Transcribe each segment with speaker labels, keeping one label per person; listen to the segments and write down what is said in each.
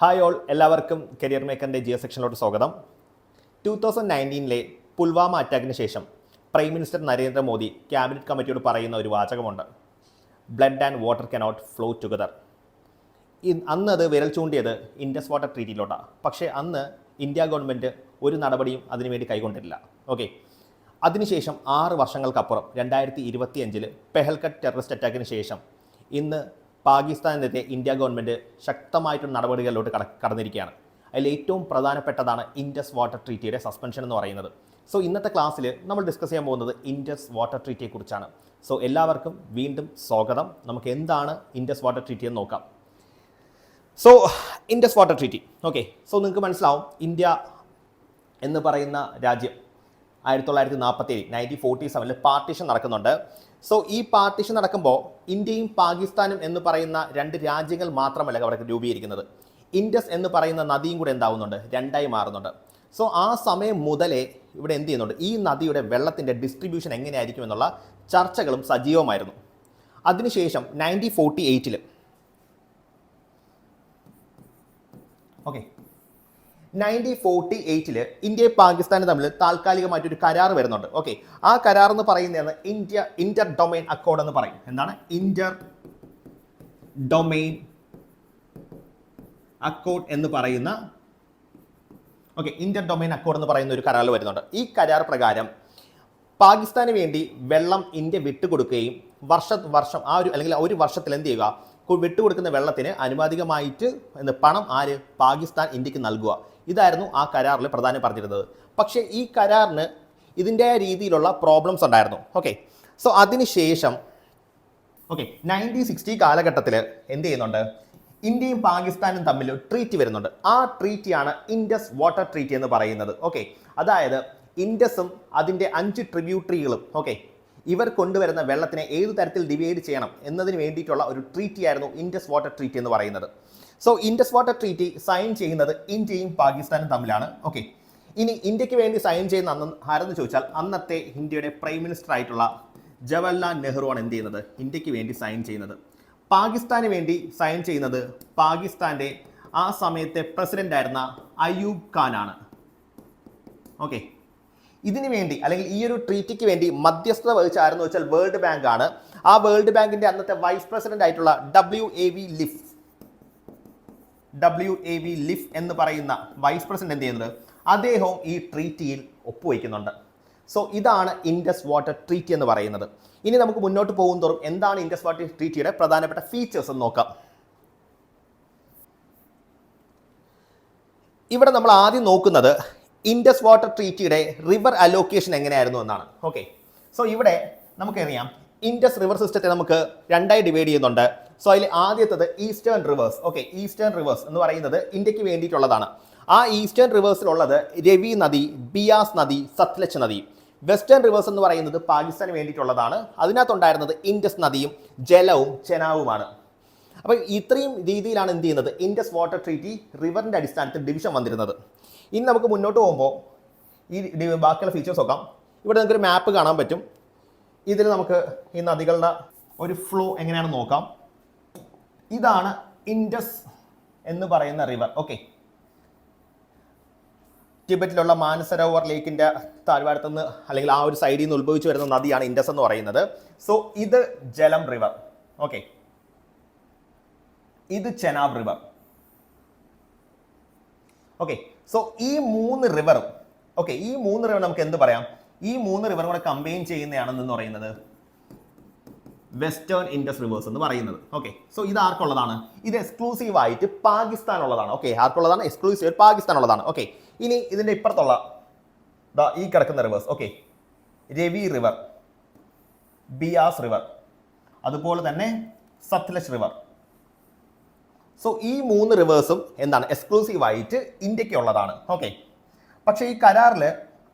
Speaker 1: Hi all എല്ലാവർക്കും career മേക്കറിന്റെ geo സെക്ഷനിലോട്ട് സ്വാഗതം. ടു തൗസൻഡ് നയന്റീനിലെ പുൽവാമ അറ്റാക്കിന് ശേഷം പ്രൈം മിനിസ്റ്റർ നരേന്ദ്രമോദി ക്യാബിനറ്റ് കമ്മിറ്റിയോട് പറയുന്ന ഒരു വാചകമുണ്ട്. Blood and water cannot flow together അന്ന് അത് വിരൽ ചൂണ്ടിയത് ഇൻഡസ് വാട്ടർ ട്രീറ്റിയിലോട്ടാണ് പക്ഷേ അന്ന് ഇന്ത്യ ഗവൺമെന്റ് ഒരു നടപടിയും അതിനുവേണ്ടി കൈകൊണ്ടിട്ടില്ല ഓക്കെ അതിനുശേഷം ആറ് വർഷങ്ങൾക്കപ്പുറം രണ്ടായിരത്തി ഇരുപത്തി അഞ്ചിൽ പെഹൽക്കട്ട് ടെററിസ്റ്റ് അറ്റാക്കിന് ശേഷം ഇന്ന് പാകിസ്ഥാനെതിരെ ഇന്ത്യ ഗവൺമെന്റ് ശക്തമായിട്ടുള്ള നടപടികളിലോട്ട് കട കടന്നിരിക്കുകയാണ്. അതിൽ ഏറ്റവും പ്രധാനപ്പെട്ടതാണ് ഇൻഡസ് വാട്ടർ ട്രീറ്റിയുടെ സസ്പെൻഷൻ എന്ന് പറയുന്നത്. സോ ഇന്നത്തെ ക്ലാസ്സിൽ നമ്മൾ ഡിസ്കസ് ചെയ്യാൻ പോകുന്നത് ഇൻഡസ് വാട്ടർ ട്രീറ്റിയെക്കുറിച്ചാണ്. സോ എല്ലാവർക്കും വീണ്ടും സ്വാഗതം. നമുക്ക് എന്താണ് ഇൻഡസ് വാട്ടർ ട്രീറ്റി എന്ന് നോക്കാം. So Indus water treaty. Okay. So നിങ്ങൾക്ക് മനസ്സിലാവും ഇന്ത്യ എന്ന് പറയുന്ന രാജ്യം ആയിരത്തി തൊള്ളായിരത്തി നാൽപ്പത്തി ഏഴ് നയന്റീൻ ഫോർട്ടി സെവനിൽ പാർട്ടീഷൻ നടക്കുന്നുണ്ട്. സോ ഈ പാർട്ടീഷൻ നടക്കുമ്പോൾ ഇന്ത്യയും പാകിസ്ഥാനും എന്ന് പറയുന്ന രണ്ട് രാജ്യങ്ങൾ മാത്രമല്ല അവിടെ രൂപീകരിക്കുന്നത്. ഇൻഡസ് എന്ന് പറയുന്ന നദിയും കൂടെ എന്താവുന്നുണ്ട്? രണ്ടായി മാറുന്നുണ്ട്. സോ ആ സമയം മുതലേ ഇവിടെ എന്ത് ചെയ്യുന്നുണ്ട്? ഈ നദിയുടെ വെള്ളത്തിന്റെ ഡിസ്ട്രിബ്യൂഷൻ എങ്ങനെയായിരിക്കും എന്നുള്ള ചർച്ചകളും സജീവമായിരുന്നു. അതിനുശേഷം നയന്റീൻ ഫോർട്ടി എയ്റ്റിൽ ഓക്കെ നയന്റീൻ ഫോർട്ടി എയ്റ്റിൽ ഇന്ത്യയും പാകിസ്ഥാനും തമ്മിൽ താൽക്കാലികമായിട്ടൊരു കരാർ വരുന്നുണ്ട്. ഓക്കെ ആ കരാർ എന്ന് പറയുന്നതാണ് ഇന്ത്യ ഇന്റർ ഡൊമൈൻ അക്കോർഡ് എന്ന് പറയും. എന്താണ്? ഇന്റർ ഡൊമൈൻ അക്കോർഡ് എന്ന് പറയുന്ന ഓക്കെ ഇന്റർ ഡൊമൈൻ അക്കോർഡ് എന്ന് പറയുന്ന ഒരു കരാർ വരുന്നുണ്ട്. ഈ കരാർ പ്രകാരം പാകിസ്ഥാന് വേണ്ടി വെള്ളം ഇന്ത്യ വിട്ടുകൊടുക്കുകയും വർഷ വർഷം ആ ഒരു അല്ലെങ്കിൽ ഒരു വർഷത്തിൽ എന്ത് ചെയ്യുക? വിട്ടുകൊടുക്കുന്ന വെള്ളത്തിന് അനുവാദികമായിട്ട് പണം ആര്? പാകിസ്ഥാൻ ഇന്ത്യയ്ക്ക് നൽകുക. ഇതായിരുന്നു ആ കരാറിൽ പ്രധാനം പറഞ്ഞിരുന്നത്. പക്ഷേ ഈ കരാറിന് ഇതിന്റെ രീതിയിലുള്ള പ്രോബ്ലംസ് ഉണ്ടായിരുന്നു. ഓക്കെ സോ അതിനുശേഷം ഓക്കെ നയന്റീൻ സിക്സ്റ്റി കാലഘട്ടത്തിൽ എന്ത് ചെയ്യുന്നുണ്ട്? ഇന്ത്യയും പാകിസ്ഥാനും തമ്മിൽ ട്രീറ്റ് വരുന്നുണ്ട്. ആ ട്രീറ്റിയാണ് ഇൻഡസ് വാട്ടർ ട്രീറ്റി എന്ന് പറയുന്നത്. ഓക്കെ അതായത് ഇൻഡസും അതിന്റെ അഞ്ച് ട്രിബ്യൂട്ടറികളും ഓക്കെ ഇവർ കൊണ്ടുവരുന്ന വെള്ളത്തിനെ ഏത് തരത്തിൽ ഡിവൈഡ് ചെയ്യണം എന്നതിന് വേണ്ടിയിട്ടുള്ള ഒരു ട്രീറ്റി ആയിരുന്നു ഇൻഡസ് വാട്ടർ ട്രീറ്റി എന്ന് പറയുന്നത്. So Indus water treaty sign ചെയ്യുന്നത് ഇന്ത്യയും പാകിസ്ഥാനും തമ്മിലാണ്. ഓക്കെ ഇനി ഇന്ത്യയ്ക്ക് വേണ്ടി സൈൻ ചെയ്യുന്ന അന്ന് ആരെന്ന് ചോദിച്ചാൽ അന്നത്തെ ഇന്ത്യയുടെ പ്രൈം മിനിസ്റ്റർ ആയിട്ടുള്ള ജവഹർലാൽ നെഹ്റു ആണ് എന്ത് ചെയ്യുന്നത്? ഇന്ത്യയ്ക്ക് വേണ്ടി സൈൻ ചെയ്യുന്നത്. പാകിസ്ഥാന് വേണ്ടി സൈൻ ചെയ്യുന്നത് പാകിസ്ഥാന്റെ ആ സമയത്തെ പ്രസിഡന്റ് അയൂബ് ഖാൻ ആണ് ഓക്കെ ഇതിനു വേണ്ടി അല്ലെങ്കിൽ ഈ ഒരു ട്രീറ്റിക്ക് വേണ്ടി മധ്യസ്ഥത വഹിച്ച ആരെന്ന് വെച്ചാൽ വേൾഡ് ബാങ്ക് ആണ്. ആ വേൾഡ് ബാങ്കിന്റെ അന്നത്തെ വൈസ് പ്രസിഡന്റ് ആയിട്ടുള്ള W A V Iliff W A V Iliff എന്ന് പറയുന്ന വൈസ് പ്രസിഡന്റ് എന്ത് ചെയ്യുന്നത്? അദ്ദേഹവും ഈ ട്രീറ്റിയിൽ ഒപ്പുവയ്ക്കുന്നുണ്ട്. സോ ഇതാണ് ഇൻഡസ് വാട്ടർ ട്രീറ്റി എന്ന് പറയുന്നത്. ഇനി നമുക്ക് മുന്നോട്ട് പോകും തോറും എന്താണ് ഇൻഡസ് വാട്ടർ ട്രീറ്റിയുടെ പ്രധാനപ്പെട്ട ഫീച്ചേഴ്സ് എന്ന് നോക്കാം. ഇവിടെ നമ്മൾ ആദ്യം നോക്കുന്നത് ഇൻഡസ് വാട്ടർ ട്രീറ്റിയുടെ റിവർ അലോക്കേഷൻ എങ്ങനെയായിരുന്നു എന്നാണ്. ഓക്കെ സോ ഇവിടെ നമുക്കറിയാം ഇൻഡസ് റിവർ സിസ്റ്റത്തെ നമുക്ക് രണ്ടായി ഡിവൈഡ് ചെയ്യുന്നുണ്ട്. സോ അതിൽ ആദ്യത്തത് eastern rivers okay eastern rivers എന്ന് പറയുന്നത് ഇന്ത്യയ്ക്ക് വേണ്ടിയിട്ടുള്ളതാണ്. ആ ഈസ്റ്റേൺ റിവേഴ്സിലുള്ളത് രവി നദി ബിയാസ് നദി സത്ലജ് നദി. വെസ്റ്റേൺ റിവേഴ്സ് എന്ന് പറയുന്നത് പാകിസ്ഥാന് വേണ്ടിയിട്ടുള്ളതാണ്. അതിനകത്തുണ്ടായിരുന്നത് ഇൻഡസ് നദിയും ജലവും ചെനാവുമാണ് അപ്പോൾ ഇത്രയും രീതിയിലാണ് എന്ത് ചെയ്യുന്നത്? ഇൻഡസ് വാട്ടർ ട്രീറ്റി റിവറിന്റെ അടിസ്ഥാനത്തിൽ ഡിവിഷൻ വന്നിരുന്നത്. ഇനി നമുക്ക് മുന്നോട്ട് പോകുമ്പോൾ ഈ ബാക്കിയുള്ള ഫീച്ചേഴ്സ് നോക്കാം. ഇവിടെ നമുക്കൊരു മാപ്പ് കാണാൻ പറ്റും. ഇതിൽ നമുക്ക് ഈ നദികളുടെ ഒരു ഫ്ലോ എങ്ങനെയാണെന്ന് നോക്കാം. ഇതാണ് ഇൻഡസ് എന്ന് പറയുന്ന റിവർ ഓക്കെ ടിബറ്റിലുള്ള മാനസരോവർ ലേക്കിന്റെ താഴ്വാരത്ത് നിന്ന് അല്ലെങ്കിൽ ആ ഒരു സൈഡിൽ നിന്ന് ഉത്ഭവിച്ചു വരുന്ന നദിയാണ് ഇൻഡസ് എന്ന് പറയുന്നത്. സോ ഇത് ജലം റിവർ ഓക്കെ ഇത് ചെനാബ് റിവർ ഓക്കെ സോ ഈ മൂന്ന് റിവറും ഓക്കെ ഈ മൂന്ന് റിവർ നമുക്ക് എന്ത് പറയാം? ഈ മൂന്ന് റിവറും കൂടെ കമ്പൈൻ ചെയ്യുന്നതാണെന്ന് പറയുന്നത് വെസ്റ്റേൺ ഇൻഡസ് റിവേഴ്സ് എന്ന് പറയുന്നത്. ഓക്കെ സോ ഇത് ആർക്കുള്ളതാണ്? ഇത് എക്സ്ക്ലൂസീവ് ആയിട്ട് പാകിസ്ഥാൻ ഉള്ളതാണ് ഓക്കെ ആർക്കുള്ളതാണ്? എക്സ്ക്ലൂസീവ് പാകിസ്ഥാൻ ഉള്ളതാണ് ഓക്കെ ഇനി ഇതിന്റെ ഇപ്പുറത്തുള്ള ഈ കിടക്കുന്ന rivers okay Ravi river Beas river അതുപോലെ തന്നെ സത്ലജ് റിവർ സോ ഈ മൂന്ന് റിവേഴ്സും എന്താണ്? എക്സ്ക്ലൂസീവായിട്ട് ആയിട്ട് ഇന്ത്യയ്ക്ക് ഉള്ളതാണ് ഓക്കെ പക്ഷേ ഈ കരാറിൽ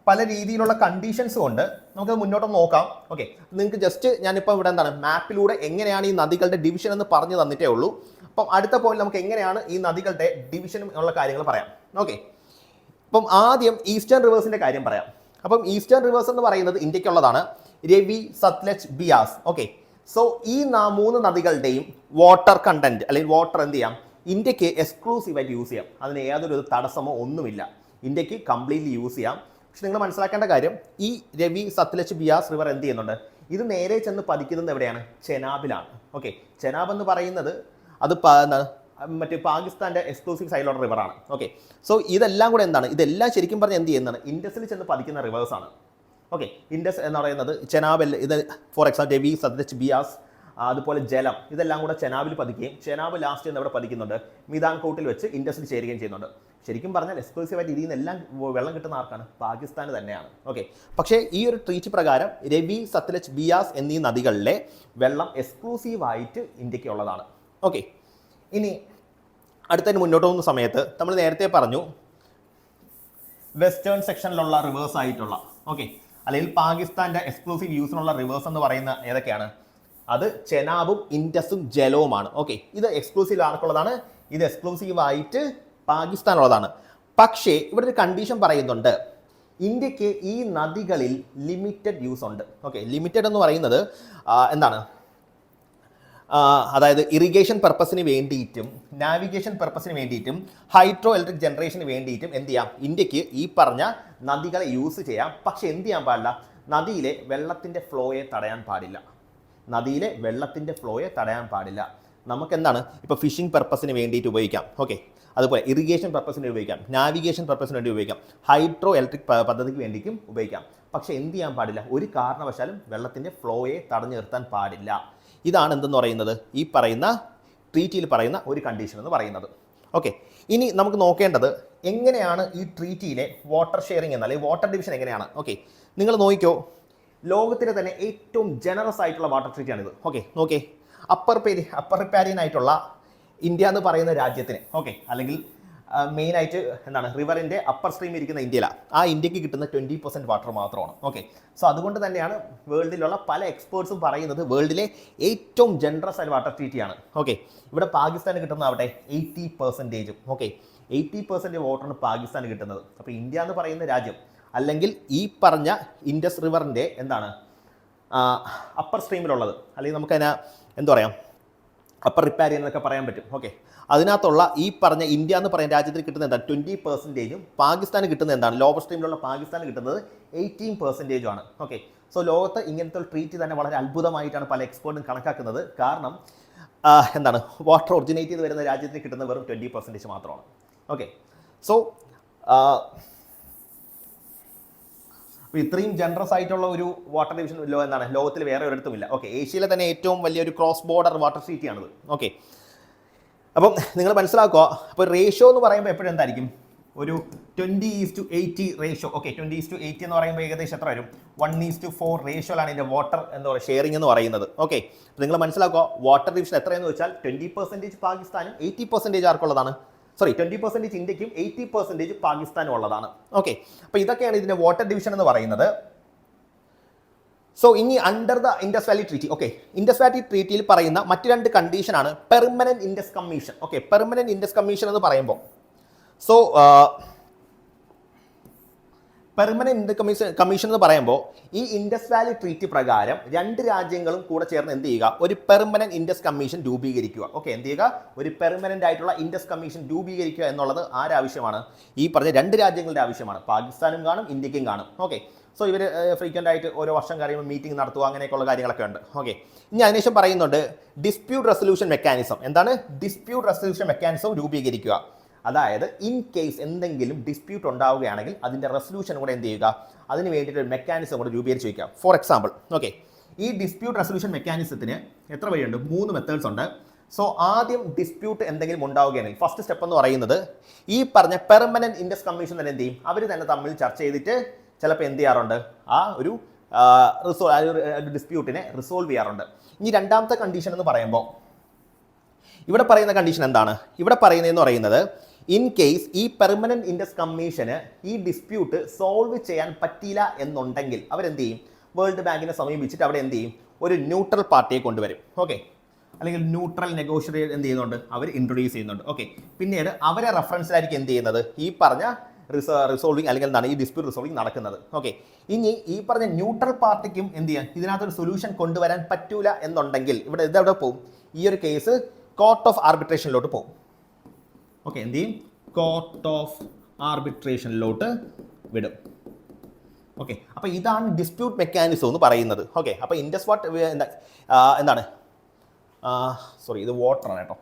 Speaker 1: പല രീതിയിലുള്ള കണ്ടീഷൻസ് കൊണ്ട് നമുക്ക് മുന്നോട്ട് നോക്കാം. ഓക്കെ നിങ്ങൾക്ക് ജസ്റ്റ് ഞാനിപ്പോൾ ഇവിടെ എന്താണ്? മാപ്പിലൂടെ എങ്ങനെയാണ് ഈ നദികളുടെ ഡിവിഷൻ എന്ന് പറഞ്ഞു തന്നിട്ടേ ഉള്ളൂ. അപ്പം അടുത്ത പോയിന്റ് നമുക്ക് എങ്ങനെയാണ് ഈ നദികളുടെ ഡിവിഷനും ഉള്ള കാര്യങ്ങൾ പറയാം. ഓക്കെ അപ്പം ആദ്യം ഈസ്റ്റേൺ റിവേഴ്സിന്റെ കാര്യം പറയാം. അപ്പം ഈസ്റ്റേൺ റിവേഴ്സ് എന്ന് പറയുന്നത് ഇന്ത്യയ്ക്കുള്ളതാണ് രവി സത്ലജ് ബിയാസ്. ഓക്കെ സോ ഈ മൂന്ന് നദികളുടെയും വാട്ടർ കണ്ടന്റ് അല്ലെങ്കിൽ വാട്ടർ എന്ത് ചെയ്യാം? ഇന്ത്യയ്ക്ക് എക്സ്ക്ലൂസീവായിട്ട് യൂസ് ചെയ്യാം. അതിന് യാതൊരു തടസ്സമോ ഒന്നുമില്ല. ഇന്ത്യയ്ക്ക് കംപ്ലീറ്റ്ലി യൂസ് ചെയ്യാം. പക്ഷെ നിങ്ങൾ മനസ്സിലാക്കേണ്ട കാര്യം ഈ രവി സത്ലജ് ബിയാസ് റിവർ എന്ത് ചെയ്യുന്നുണ്ട്? ഇത് നേരെ ചെന്ന് പതിക്കുന്നത് എവിടെയാണ്? ചെനാബിലാണ്. ഓക്കെ ചെനാബ് എന്ന് പറയുന്നത് അത് മറ്റേ പാകിസ്ഥാന്റെ എക്സ്ക്ലൂസീവ് സൈഡിലുള്ള റിവറാണ് ഓക്കെ സോ ഇതെല്ലാം കൂടെ എന്താണ്? ഇതെല്ലാം ശരിക്കും പറഞ്ഞാൽ എന്ത് ചെയ്യുന്നതാണ്? ഇൻഡസിൽ ചെന്ന് പതിക്കുന്ന റിവേഴ്സാണ് ഓക്കെ ഇൻഡസ് എന്ന് പറയുന്നത് ചെനാബ് ഇത് ഫോർ എക്സാമ്പിൾ രവി സത്ലജ് ബിയാസ് അതുപോലെ ജലം. ഇതെല്ലാം കൂടെ ചെനാബിൽ പതിക്കുകയും ചെനാബ് ലാസ്റ്റ് എന്ന് അവിടെ പതിക്കുന്നുണ്ട്. മിതാൻകോട്ടിൽ വെച്ച് ഇൻഡസിൽ ചേരുകയും ചെയ്യുന്നുണ്ട്. ശരിക്കും പറഞ്ഞാൽ എക്സ്ക്ലൂസീവായിട്ട് ഇതിൽ നിന്നെല്ലാം വെള്ളം കിട്ടുന്ന ആർക്കാണ്? പാകിസ്ഥാന് തന്നെയാണ്. ഓക്കെ പക്ഷേ ഈ ഒരു ട്രീറ്റ് പ്രകാരം രവി സത്ലജ് ബിയാസ് എന്നീ നദികളിലെ വെള്ളം എക്സ്ക്ലൂസീവായിട്ട് ഇന്ത്യയ്ക്ക് ഉള്ളതാണ്. ഓക്കെ ഇനി അടുത്തതിന് മുന്നോട്ട് പോകുന്ന സമയത്ത് നമ്മൾ നേരത്തെ പറഞ്ഞു വെസ്റ്റേൺ സെക്ഷനിലുള്ള റിവേഴ്സ് ആയിട്ടുള്ള. ഓക്കെ അല്ലെങ്കിൽ പാകിസ്ഥാന്റെ എക്സ്ക്ലൂസീവ് യൂസിനുള്ള റിവേഴ്സ് എന്ന് പറയുന്ന ഏതൊക്കെയാണ്? അത് ചെനാബും ഇൻഡസും ജലവുമാണ് ഓക്കെ ഇത് എക്സ്ക്ലൂസീവ് ആർക്കുള്ളതാണ്? ഇത് എക്സ്ക്ലൂസീവ് ആയിട്ട് പാകിസ്ഥാനുള്ളതാണ്. പക്ഷേ ഇവിടെ ഒരു കണ്ടീഷൻ പറയുന്നുണ്ട്. ഇന്ത്യയ്ക്ക് ഈ നദികളിൽ ലിമിറ്റഡ് യൂസ് ഉണ്ട്. ഓക്കെ ലിമിറ്റഡ് എന്ന് പറയുന്നത് എന്താണ്? അതായത് ഇറിഗേഷൻ പർപ്പസിന് വേണ്ടിയിട്ടും നാവിഗേഷൻ പർപ്പസിന് വേണ്ടിയിട്ടും ഹൈഡ്രോ ഇലക്ട്രിക് ജനറേഷന് വേണ്ടിയിട്ടും എന്ത് ചെയ്യാം? ഇന്ത്യയ്ക്ക് ഈ പറഞ്ഞ നദികളെ യൂസ് ചെയ്യാം. പക്ഷെ എന്ത് ചെയ്യാൻ പാടില്ല? നദിയിലെ വെള്ളത്തിന്റെ ഫ്ലോയെ തടയാൻ പാടില്ല. നദിയിലെ വെള്ളത്തിന്റെ ഫ്ലോയെ തടയാൻ പാടില്ല. നമുക്ക് എന്താണ് ഇപ്പോൾ ഫിഷിംഗ് പർപ്പസിന് വേണ്ടിയിട്ട് ഉപയോഗിക്കാം. ഓക്കെ അതുപോലെ ഇറിഗേഷൻ പർപ്പസിന് ഉപയോഗിക്കാം. നാവിഗേഷൻ പർപ്പസിന് വേണ്ടി ഉപയോഗിക്കാം. ഹൈഡ്രോ ഇലക്ട്രിക് പദ്ധതിക്ക് വേണ്ടിക്കും ഉപയോഗിക്കാം. പക്ഷേ എന്ത് ചെയ്യാൻ പാടില്ല? ഒരു കാരണവശാലും വെള്ളത്തിന്റെ ഫ്ലോയെ തടഞ്ഞു നിർത്താൻ പാടില്ല. ഇതാണ് എന്തെന്ന് പറയുന്നത്? ഈ പറയുന്ന ട്രീറ്റിയിൽ പറയുന്ന ഒരു കണ്ടീഷൻ എന്ന് പറയുന്നത്. ഓക്കെ ഇനി നമുക്ക് നോക്കേണ്ടത് എങ്ങനെയാണ് ഈ ട്രീറ്റിയിലെ വാട്ടർ ഷെയറിംഗ് എന്നാൽ അല്ലെങ്കിൽ വാട്ടർ ഡിവിഷൻ എങ്ങനെയാണ്? ഓക്കെ നിങ്ങൾ നോക്കിക്കോ. ലോകത്തിലെ തന്നെ ഏറ്റവും ജനറസ് ആയിട്ടുള്ള വാട്ടർ ട്രീറ്റിയാണിത് ഓക്കെ നോക്കേ അപ്പർ പേരി അപ്പർ റിപ്പാരിയൻ ആയിട്ടുള്ള ഇന്ത്യ എന്ന് പറയുന്ന രാജ്യത്തിന് ഓക്കെ അല്ലെങ്കിൽ മെയിൻ ആയിട്ട് എന്താണ് റിവറിന്റെ അപ്പർ സ്ട്രീം ഇരിക്കുന്ന ഇന്ത്യയിലാണ് ആ ഇന്ത്യയ്ക്ക് കിട്ടുന്ന ട്വന്റി പെർസെന്റ് വാട്ടർ മാത്രമാണ്. ഓക്കെ സോ അതുകൊണ്ട് തന്നെയാണ് വേൾഡിലുള്ള പല എക്സ്പേർട്സും പറയുന്നത് വേൾഡിലെ ഏറ്റവും ജനറസ് ആയ വാട്ടർ ട്രീറ്റിയാണ് ഓക്കെ ഇവിടെ പാകിസ്ഥാന് അവിടെ എയ്റ്റി പെർസെന്റേജും ഓക്കെ എയ്റ്റി പെർസെന്റ് വാട്ടറാണ് പാകിസ്ഥാന് കിട്ടുന്നത്. അപ്പോൾ ഇന്ത്യ എന്ന് പറയുന്ന രാജ്യം അല്ലെങ്കിൽ ഈ പറഞ്ഞ ഇൻഡസ് റിവറിന്റെ എന്താണ് അപ്പർ സ്ട്രീമിലുള്ളത് അല്ലെങ്കിൽ നമുക്കതിനെ എന്താ പറയാം അപ്പർ റിപ്പയർ എന്നൊക്കെ പറയാൻ പറ്റും. ഓക്കെ അതിനകത്തുള്ള ഈ പറഞ്ഞ ഇന്ത്യ എന്ന് പറയുന്ന രാജ്യത്തിന് കിട്ടുന്ന എന്താണ് ട്വന്റി പെർസെന്റേജും പാകിസ്ഥാന് കിട്ടുന്നത് എന്താണ്? ലോവർ സ്ട്രീമിലുള്ള പാകിസ്ഥാന് കിട്ടുന്നത് എയ്റ്റീൻ പെർസെന്റേജും ആണ്. ഓക്കെ സോ ലോകത്ത് ഇങ്ങനത്തെ ട്രീറ്റ് തന്നെ വളരെ അത്ഭുതമായിട്ടാണ് പല എക്സ്പോർട്ടും കണക്കാക്കുന്നത്. കാരണം എന്താണ്? വാട്ടർ ഒറിജിനേറ്റ് ചെയ്ത് വരുന്ന രാജ്യത്തിന് കിട്ടുന്ന വെറും ട്വന്റി പെർസെന്റേജ് മാത്രമാണ്. ഓക്കെ സോ അപ്പോൾ ഇത്രയും ജനറസ് ആയിട്ടുള്ള ഒരു വാട്ടർ ഡിവിഷൻ ലോ എന്നാണ് ലോകത്തിൽ വേറെ ഒരിടത്തുമില്ല ഓക്കെ ഏഷ്യയിലെ തന്നെ ഏറ്റവും വലിയൊരു ക്രോസ് ബോർഡർ വാട്ടർ ട്രീറ്റിയാണിത് ഓക്കെ അപ്പം നിങ്ങൾ മനസ്സിലാക്കുക അപ്പോൾ റേഷ്യോ എന്ന് പറയുമ്പോൾ എപ്പോഴും എന്തായിരിക്കും? ഒരു twenty is to eighty ratio okay twenty is to eighty എന്ന് പറയുമ്പോൾ ഏകദേശം എത്ര വരും? വൺ ഈസ് ടു ഫോർ റേഷ്യോയിലാണ് ഇതിന്റെ വാട്ടർ എന്താ പറയുക ഷെയറിംഗ് എന്ന് പറയുന്നത്. ഓക്കെ നിങ്ങൾ മനസ്സിലാക്കുക വാട്ടർ ഡിവിഷൻ എത്രയെന്ന് വെച്ചാൽ ട്വന്റി പെർസെന്റേജ് പാകിസ്ഥാനും എയ്റ്റി പെർസെന്റേജ് ആർക്കുള്ളതാണ്. സോറി ട്വന്റി പെർസെന്റേജ് ഇന്ത്യക്കും എയ്റ്റി പെർസെന്റേജ് പാകിസ്ഥാനും ഉള്ളതാണ്. ഓക്കെ അപ്പോൾ ഇതൊക്കെയാണ് ഇതിന്റെ വാട്ടർ ഡിവിഷൻ എന്ന് പറയുന്നത്. സോ ഇനി under the Indus valley treaty okay Indus valley ട്രീറ്റിയിൽ പറയുന്ന മറ്റു രണ്ട് കണ്ടീഷൻ ആണ് permanent Indus commission okay permanent Indus commission എന്ന് പറയുമ്പോൾ so permanent Indus commission commission എന്ന് പറയുമ്പോൾ ഈ ഇൻഡസ് വാലി ട്രീറ്റി പ്രകാരം രണ്ട് രാജ്യങ്ങളും കൂടെ ചേർന്ന് എന്ത് ചെയ്യുക? ഒരു പെർമനന്റ് ഇൻഡസ് കമ്മീഷൻ രൂപീകരിക്കുക. ഓക്കെ എന്ത് ചെയ്യുക? ഒരു പെർമനന്റ് ആയിട്ടുള്ള ഇൻഡസ് കമ്മീഷൻ രൂപീകരിക്കുക എന്നുള്ളത് ആരാവശ്യമാണ്? ഈ പറഞ്ഞ രണ്ട് രാജ്യങ്ങളുടെ ആവശ്യമാണ്. പാകിസ്ഥാനും കാണും ഇന്ത്യക്കും കാണും. ഓക്കെ സോ ഇവർ ഫ്രീക്വന്റ് ആയിട്ട് ഓരോ വർഷം കഴിയുമ്പോൾ മീറ്റിംഗ് നടത്തുക അങ്ങനെയൊക്കെയുള്ള കാര്യങ്ങളൊക്കെ ഉണ്ട്. ഓക്കെ ഇനി അതിനുശേഷം പറയുന്നുണ്ട് ഡിസ്പ്യൂട്ട് റെസൊല്യൂഷൻ മെക്കാനിസം എന്താണ്? ഡിസ്പ്യൂട്ട് റെസൊല്യൂഷൻ മെക്കാനിസം രൂപീകരിക്കുക. അതായത് ഇൻ കേസ് എന്തെങ്കിലും ഡിസ്പ്യൂട്ട് ഉണ്ടാവുകയാണെങ്കിൽ അതിന്റെ റെസൊല്യൂഷൻ കൂടെ എന്ത് ചെയ്യുക? അതിന് വേണ്ടിയിട്ട് ഒരു മെക്കാനിസം കൂടെ രൂപീകരിച്ച് വയ്ക്കുക. ഫോർ എക്സാമ്പിൾ ഓക്കെ ഈ ഡിസ്പ്യൂട്ട് റെസൊല്യൂഷൻ മെക്കാനിസത്തിന് എത്ര വഴിയുണ്ട്? മൂന്ന് മെത്തേഡ്സ് ഉണ്ട്. സോ ആദ്യം ഡിസ്പ്യൂട്ട് എന്തെങ്കിലും ഉണ്ടാവുകയാണെങ്കിൽ ഫസ്റ്റ് സ്റ്റെപ്പ് എന്ന് പറയുന്നത് ഈ പറഞ്ഞ പെർമനന്റ് ഇൻഡസ് കമ്മീഷൻ തന്നെ എന്ത് ചെയ്യും? അവർ തന്നെ തമ്മിൽ ചർച്ച ചെയ്തിട്ട് ചിലപ്പോൾ എന്ത് ചെയ്യാറുണ്ട്? ആ ഒരു റിസോൾ ഡിസ്പ്യൂട്ടിനെ റിസോൾവ് ചെയ്യാറുണ്ട്. ഇനി രണ്ടാമത്തെ കണ്ടീഷൻ എന്ന് പറയുമ്പോൾ ഇവിടെ പറയുന്ന കണ്ടീഷൻ എന്താണ്? ഇവിടെ പറയുന്നതെന്ന് പറയുന്നത് ഇൻ കേസ് ഈ പെർമനന്റ് ഇൻഡസ് കമ്മീഷന് ഈ ഡിസ്പ്യൂട്ട് സോൾവ് ചെയ്യാൻ പറ്റിയില്ല എന്നുണ്ടെങ്കിൽ അവരെന്ത് ചെയ്യും? വേൾഡ് ബാങ്കിനെ സമീപിച്ചിട്ട് അവിടെ എന്ത് ചെയ്യും? ഒരു ന്യൂട്രൽ പാർട്ടിയെ കൊണ്ടുവരും. ഓക്കെ അല്ലെങ്കിൽ ന്യൂട്രൽ നെഗോഷിയേറ്റ് എന്ത് ചെയ്യുന്നുണ്ട്? അവർ ഇൻട്രൊഡ്യൂസ് ചെയ്യുന്നുണ്ട്. ഓക്കെ പിന്നീട് അവരെ റെഫറൻസിലായിരിക്കും എന്ത് ചെയ്യുന്നത്? ഈ പറഞ്ഞ റിസ റിസോൾവിങ് അല്ലെങ്കിൽ എന്താണ്? ഈ ഡിസ്പ്യൂട്ട് റിസോൾവിങ് നടക്കുന്നത്. ഓക്കെ ഇനി ഈ പറഞ്ഞ ന്യൂട്രൽ പാർട്ടിക്കും എന്ത് ചെയ്യാം? ഇതിനകത്തൊരു സൊല്യൂഷൻ കൊണ്ടുവരാൻ പറ്റൂല എന്നുണ്ടെങ്കിൽ ഇവിടെ ഇതെവിടെ പോകും? ഈ ഒരു കേസ് കോർട്ട് ഓഫ് ആർബിട്രേഷനിലോട്ട് പോകും. ഓക്കെ എന്ത് ചെയ്യും? കോർട്ട് ഓഫ് ആർബിട്രേഷനിലോട്ട് വിടും. ഓക്കെ അപ്പോൾ ഇതാണ് ഡിസ്പ്യൂട്ട് മെക്കാനിസം എന്ന് പറയുന്നത്. ഓക്കെ അപ്പോൾ ഇൻഡസ് വാട്ട് എന്താ എന്താണ്? സോറി ഇത് വാട്ടറാണ് കേട്ടോ.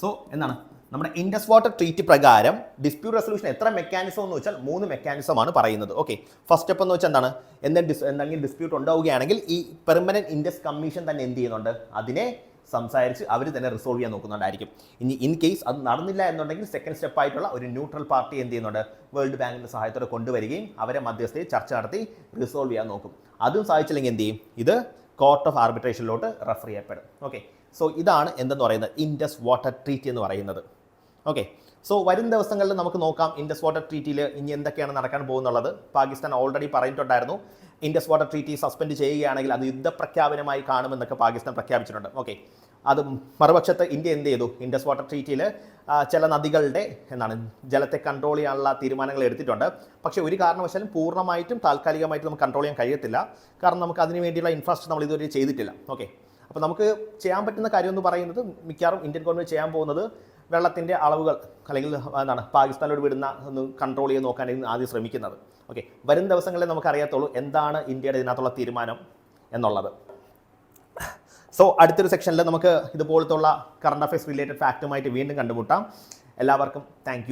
Speaker 1: സോ എന്താണ്? നമ്മുടെ ഇൻഡസ് വാട്ടർ ട്രീറ്റ് പ്രകാരം ഡിസ്പ്യൂട്ട് റെസൊല്യൂഷൻ എത്ര മെക്കാനിസം എന്ന് വെച്ചാൽ മൂന്ന് മെക്കാനിസമാണ് പറയുന്നത്. ഓക്കെ ഫസ്റ്റ് സ്റ്റെപ്പ് എന്ന് വെച്ചാൽ എന്താണ്? എന്തെങ്കിലും എന്തെങ്കിലും ഡിസ്പ്യൂട്ട് ഉണ്ടാവുകയാണെങ്കിൽ ഈ പെർമനന്റ് ഇൻഡസ് കമ്മീഷൻ തന്നെ എന്ത് ചെയ്യുന്നുണ്ട്? അതിനെ സംസാരിച്ച് അവർ തന്നെ റിസോൾവ് ചെയ്യാൻ നോക്കുന്നുണ്ടായിരിക്കും. ഇനി ഇൻ കേസ് അത് നടന്നില്ല എന്നുണ്ടെങ്കിൽ സെക്കൻഡ് സ്റ്റെപ്പ് ആയിട്ടുള്ള ഒരു ന്യൂട്രൽ പാർട്ടി എന്ത് ചെയ്യുന്നുണ്ട്? വേൾഡ് ബാങ്കിന്റെ സഹായത്തോടെ കൊണ്ടുവരികയും അവരെ മധ്യസ്ഥയിൽ ചർച്ച നടത്തി റിസോൾവ് ചെയ്യാൻ നോക്കും. അതും സാധിച്ചില്ലെങ്കിൽ എന്ത് ചെയ്യും? ഇത് കോർട്ട് ഓഫ് ആർബിട്രേഷനിലോട്ട് റെഫർ ചെയ്യപ്പെടും. ഓക്കെ സോ ഇതാണ് എന്തെന്ന് പറയുന്നത്? ഇൻഡസ് വാട്ടർ ട്രീറ്റ് എന്ന് പറയുന്നത്. ഓക്കെ സോ വരും ദിവസങ്ങളിൽ നമുക്ക് നോക്കാം ഇൻഡസ് വാട്ടർ ട്രീറ്റിയിൽ ഇനി എന്തൊക്കെയാണ് നടക്കാൻ പോകുന്നുള്ളത്. പാകിസ്ഥാൻ ഓൾറെഡി പറഞ്ഞിട്ടുണ്ടായിരുന്നു ഇൻഡസ് വാട്ടർ ട്രീറ്റി സസ്പെൻഡ് ചെയ്യുകയാണെങ്കിൽ അത് യുദ്ധപ്രഖ്യാപനമായി കാണുമെന്നൊക്കെ പാകിസ്ഥാൻ പ്രഖ്യാപിച്ചിട്ടുണ്ട്. ഓക്കെ അത് മറുപക്ഷത്ത് ഇന്ത്യ എന്ത് ചെയ്തു? ഇൻഡസ് വാട്ടർ ട്രീറ്റിയിൽ ചില നദികളുടെ എന്താണ് ജലത്തെ കൺട്രോൾ ചെയ്യാനുള്ള തീരുമാനങ്ങൾ എടുത്തിട്ടുണ്ട്. പക്ഷേ ഒരു കാരണവശാലും പൂർണമായിട്ടും താൽക്കാലികമായിട്ടും നമുക്ക് കൺട്രോൾ ചെയ്യാൻ കഴിയത്തില്ല. കാരണം നമുക്ക് അതിന് വേണ്ടിയുള്ള ഇൻഫ്രാസ്ട്രക്ചർ നമ്മൾ ഇതുവരെ ചെയ്തിട്ടില്ല. ഓക്കെ അപ്പോൾ നമുക്ക് ചെയ്യാൻ പറ്റുന്ന കാര്യം എന്ന് പറയുന്നത് മിക്കവാറും ഇന്ത്യൻ ഗവൺമെന്റ് ചെയ്യാൻ പോകുന്നത് വെള്ളത്തിന്റെ അളവുകൾ അല്ലെങ്കിൽ എന്താണ് പാകിസ്ഥാനോട് വിടുന്ന ഒന്ന് കൺട്രോൾ ചെയ്ത് നോക്കാനായിരുന്നു ആദ്യം ശ്രമിക്കുന്നത്. ഓക്കെ വരും ദിവസങ്ങളിൽ നമുക്കറിയാത്തുള്ളൂ എന്താണ് ഇന്ത്യയുടെ ഇതിനകത്തുള്ള തീരുമാനം എന്നുള്ളത്. സോ അടുത്തൊരു സെക്ഷനിൽ നമുക്ക് ഇതുപോലത്തുള്ള കറണ്ട് അഫയേഴ്സ് റിലേറ്റഡ് ഫാക്റ്റുമായിട്ട് വീണ്ടും കണ്ടുമുട്ടാം. എല്ലാവർക്കും താങ്ക്